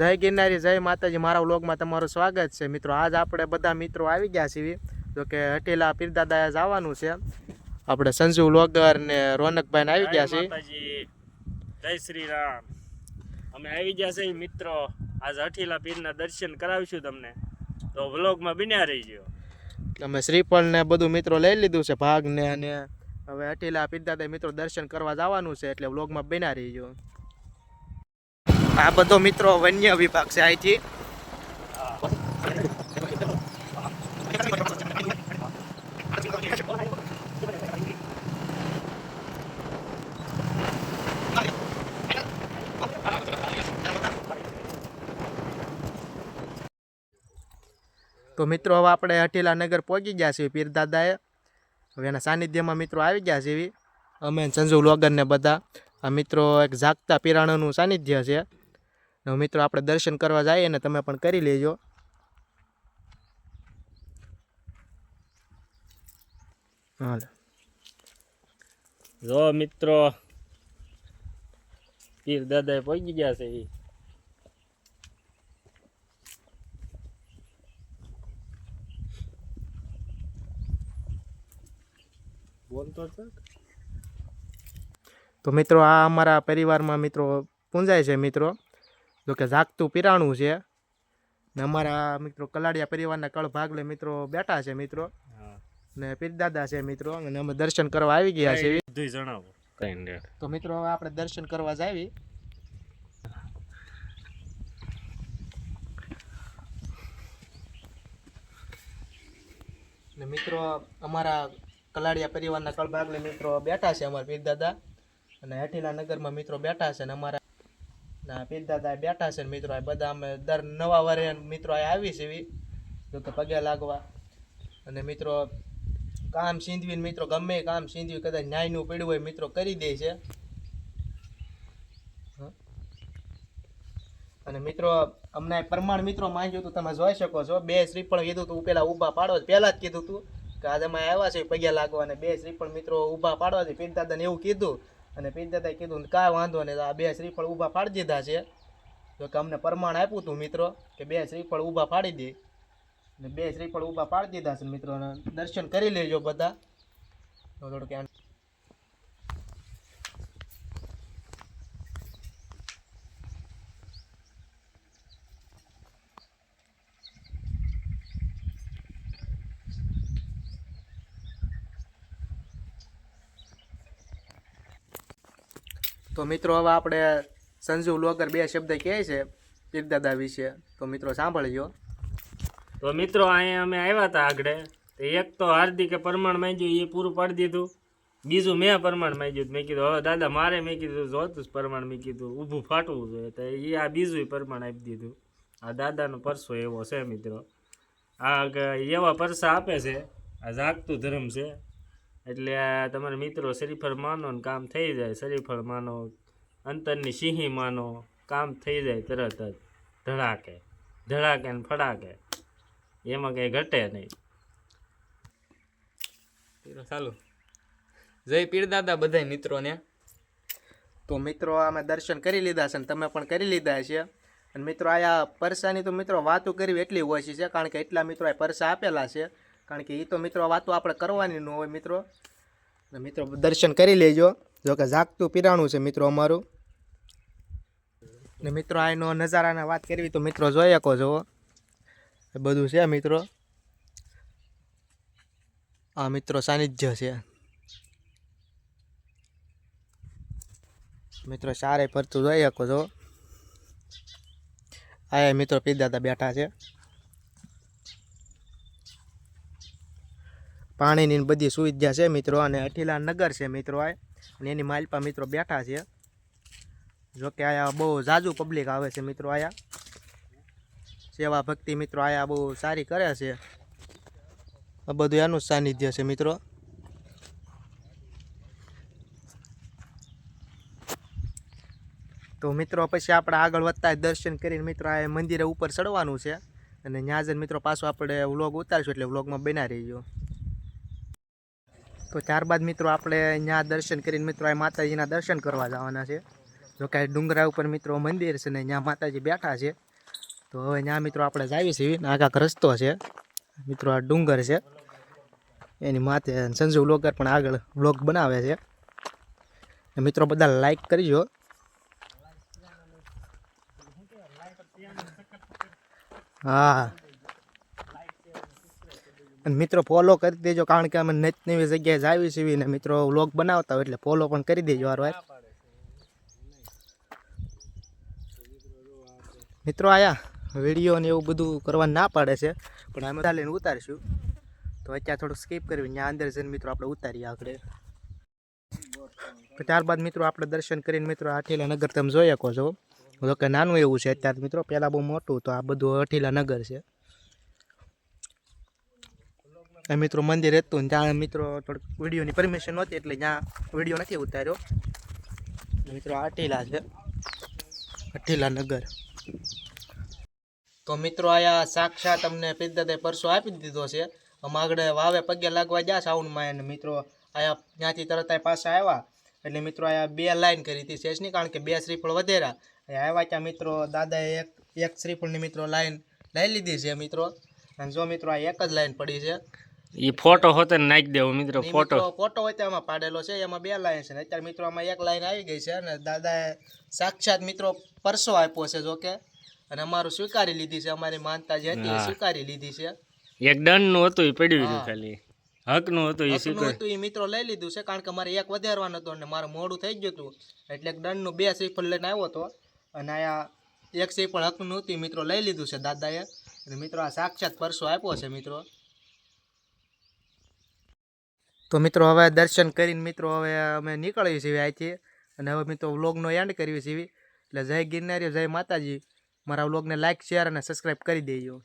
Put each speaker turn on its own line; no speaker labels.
જય ગિરનારી જય માતાજી. મારા વ્લોગમાં તમારું સ્વાગત છે. મિત્રો આજ આપણે બધા મિત્રો આવી ગયા છીએ જો કે હટેલા આજ આવવાનું છે. આપણે સંજુ વ્લોગર ને રોનકભાઈ ને આવી ગયા
છીએ. જય શ્રી રામ અમે આવી ગયા છે મિત્રો. આજ હઠીલા પીરના દર્શન કરાવીશું તમને. તો વ્લોગમાં બન્યા રહીજો.
અમે શ્રીફળ ને બધું મિત્રો લઈ લીધું છે ભાગ ને અને હવે હઠીલા પીરદાદા મિત્રો દર્શન કરવા જવાનું છે એટલે વ્લોગમાં બન્યા રહીજો. આ બધો મિત્રો વન્ય વિભાગ છે અહીંથી. તો મિત્રો, હવે આપણે હઠીલા નગર પહોંચી ગયા છીએ પીરદાદાએ. હવે એના સાનિધ્યમાં મિત્રો આવી ગયા છીએ. અમે સંજુ લોગનને બધા. આ મિત્રો એક જાગતા પીરાણાનું સાનિધ્ય છે. મિત્રો આપણે દર્શન કરવા જઈએ ને તમે પણ કરી લેજો. હાલ.
જો મિત્રો પીર દાદાએ પહોંચી ગયા છે એ બોલતો
તો મિત્રો આ અમારા પરિવારમાં મિત્રો પૂંજાય છે મિત્રો. જો કે જાગતું પીરાણું છે. ને અમારા મિત્રો કલાડિયા પરિવારના કળ ભાગલે મિત્રો બેઠા છે મિત્રો. ને પીરદાદા છે મિત્રો અને અમે દર્શન કરવા આવી ગયા છે
જણાવો.
તો મિત્રો હવે આપણે દર્શન કરવા જાવી ને મિત્રો અમારા કલાડિયા પરિવારના કળભાગલે મિત્રો બેઠા છે અમારા પીરદાદા અને હેઠીલા નગરમાં મિત્રો બેઠા છે ને અમારા ના પીરદાદા બેઠા છે મિત્રો બધા અમે દર નવા વારે મિત્રો આ આવી છે એવી જો પગે લાગવા. અને મિત્રો, કામ સીંધવીને મિત્રો ગમે કામ સીંધવી, કદાચ ન્યાયનું પડ્યું હોય મિત્રો કરી દે છે? અને મિત્રો, અમને પ્રમાણ મિત્રો માંગ્યું હતું, તમે જોઈ શકો છો. બે શ્રીફળ કીધું હતું, પેલા ઊભા પાડો પહેલા જ કીધું હતું કે આજે અમે આવ્યા છે પગ્યા લાગવા, અને બે શ્રીફળ મિત્રો ઊભા પાડવાથી છે. પીરદાદાને એવું કીધું અને પીરદાદાએ કીધું કાંઈ વાંધો નહીં આ બે શ્રીફળ ઊભા પાડી દીધા છે. તો કે અમને પ્રમાણ આપ્યું હતું મિત્રો, કે બે શ્રીફળ ઊભા પાડી દે. અને બે શ્રીફળ ઊભા પાડી દીધા છે મિત્રો દર્શન કરી લેજો બધા. તો થોડુંક તો મિત્રો હવે આપણે સંજુ લોકર બે શબ્દ કહે છે પીરદાદા વિશે. તો મિત્રો સાંભળજો.
તો મિત્રો અહીંયા અમે આવ્યા હતા આગળ. તો એક તો હાર્દિકે પ્રમાણ માંગ્યું એ પૂરું પાડી દીધું. બીજું મેં પ્રમાણ માંગ્યું. મેં કીધું, હવે દાદા, મારે, મેં કીધું જોતું જ પ્રમાણ, મેં કીધું, ઊભું ફાટવું જોઈએ તો એ આ બીજું પ્રમાણ આપી દીધું. આ દાદાનો પરસો એવો છે, મિત્રો. આ એવા પરસા આપે છે. આ જાગતું ધર્મ છે. એટલે આ તમારા મિત્રો શરીફળ માનો ને કામ થઈ જાય. શરીફળ માનો અંતરની સિંહી માનો કામ થઈ જાય તરત જ. ધડાકે ધડાકે ને ફડાકે. એમાં કંઈ ઘટે નહીં.
ચાલો. જય પીરદાદા બધા મિત્રોને.
તો મિત્રો અમે દર્શન કરી લીધા છે ને તમે પણ કરી લીધા છે. અને મિત્રો આયા પરસાની તો મિત્રો વાતો કરવી એટલી ઓછી છે કારણ કે એટલા મિત્રો આ પરસા આપેલા છે. કારણ કે એ તો મિત્રો વાતો આપણે કરવાની ન હોય મિત્રો. મિત્રો દર્શન કરી લેજો. જોકે જાગતું પીરાણું છે મિત્રો અમારું. ને મિત્રો આનો નજારાના વાત કરવી તો મિત્રો જોઈ શકો છો. એ બધું છે મિત્રો. આ મિત્રો સાનિધ્ય છે. મિત્રો સારે ફરતું જોઈ શકો છો. આ મિત્રો પીદાદા બેઠા છે. પાણીની બધી સુવિધા છે મિત્રો, અને અઠીલા નગર છે મિત્રો આ. અને એની માલપા મિત્રો બેઠા છે. જોકે આયા બહુ ઝાઝુ પબ્લિક આવે છે મિત્રો આયા. સેવા ભક્તિ મિત્રો આયા બહુ સારી કરે છે. આ બધું એનું સાનિધ્ય છે મિત્રો. તો મિત્રો પછી આપણે આગળ વધતા દર્શન કરીને મિત્રો આ મંદિરે ઉપર ચડવાનું છે. અને ત્યાં જઈને મિત્રો પાછો આપણે વ્લોગ ઉતારીશું એટલે વ્લોગમાં બનાવી રહીજો. તો ત્યારબાદ મિત્રો આપણે ત્યાં દર્શન કરીને મિત્રો આ માતાજીના દર્શન કરવા જવાના છે. જો કે ડુંગરા ઉપર મિત્રો મંદિર છે ને ત્યાં માતાજી બેઠા છે. તો હવે ત્યાં મિત્રો આપણે જાવી છીએ આખા રસ્તો છે. મિત્રો આ ડુંગર છે. એની માથે સંજુ વ્લોગર પણ આગળ વ્લોગ બનાવે છે. મિત્રો બધા લાઈક કરજો. હા. અને મિત્રો ફોલો કરી દેજો, કારણ કે અમે નત નવી જગ્યાએ જાવી છીએ ને મિત્રો વ્લોગ બનાવતા હોય એટલે ફોલો પણ કરી દેજો વાર મિત્રો આયા વીડિયો ને એવું બધું કરવા ના પાડે છે, પણ અમે ચાલીને ઉતારીશું. તો અત્યારે થોડું સ્કીપ કરવી ત્યાં અંદર જઈને મિત્રો આપણે ઉતારીએ આગળ. ત્યારબાદ મિત્રો આપણે દર્શન કરીને મિત્રો આઠીલા નગર તમે જોઈ શકો છો. જો કે નાનું એવું છે અત્યારે મિત્રો પહેલાં બહુ મોટું તો આ બધું અઠીલા નગર છે. મિત્રો મંદિર હતું ને ત્યાં મિત્રો થોડુંક વિડીયોની પરમિશન નહોતી એટલે ત્યાં વીડિયો નથી ઉતાર્યો. મિત્રો આઠીલા છે. અઠીલા નગર. તો મિત્રો આયા સાક્ષાત અમને પિદ્દતે પરસો આપી દીધો છે. અમે આગળ વાવે પગે લાગવા ગયા સાઉન્ડમાં એને મિત્રો આયા ત્યાંથી તરત આ પાછા આવ્યા એટલે મિત્રો આયા બે લાઈન કરી હતી શેષની, કારણ કે બે શ્રીફળ વધેરા. આવ્યા ત્યાં મિત્રો દાદાએ એક એક શ્રીફળની મિત્રો લાઈન લઈ લીધી છે મિત્રો. અને જો મિત્રો આ એક જ લાઈન પડી છે
એ ફોટો હોતે ને નાખી દેવો મિત્રો ફોટો
ફોટો હોય તેમાં પાડેલો છે એમાં બે લાઈન છે અત્યારે મિત્રો આમાં એક લાઈન આવી ગઈ છે અને દાદાએ સાક્ષાત મિત્રો પરસો આપ્યો છે જોકે અને અમારું સ્વીકારી લીધી છે અમારી માનતા જે હતી એ સ્વીકારી લીધી છે.
એક દંડનું હતું એ પડ્યું હતું ખાલી. હકનું હતું એ
હકનું
સ્વીકાર
હતું એ મિત્રો લઈ લીધું છે કારણ કે મારે એક વધારવાનો હતો અને મારું મોડું થઈ ગયું હતું એટલે એક દંડનું બે શ્રીફળ લઈને આવ્યો હતો અને આયા એક શ્રીફળ હકનું હતું મિત્રો લઈ લીધું છે દાદાએ અને મિત્રો આ સાક્ષાત પરસો આપ્યો છે મિત્રો. તો મિત્રો હવે દર્શન કરીને મિત્રો હવે અમે નીકળીએ છીએ અહીંથી. અને હવે મિત્રો વ્લોગનો એન્ડ કરીએ છીએ. એટલે જય ગિરનારી જય માતાજી. મારા વ્લોગને લાઈક શેર અને સબસ્ક્રાઈબ કરી દેજો.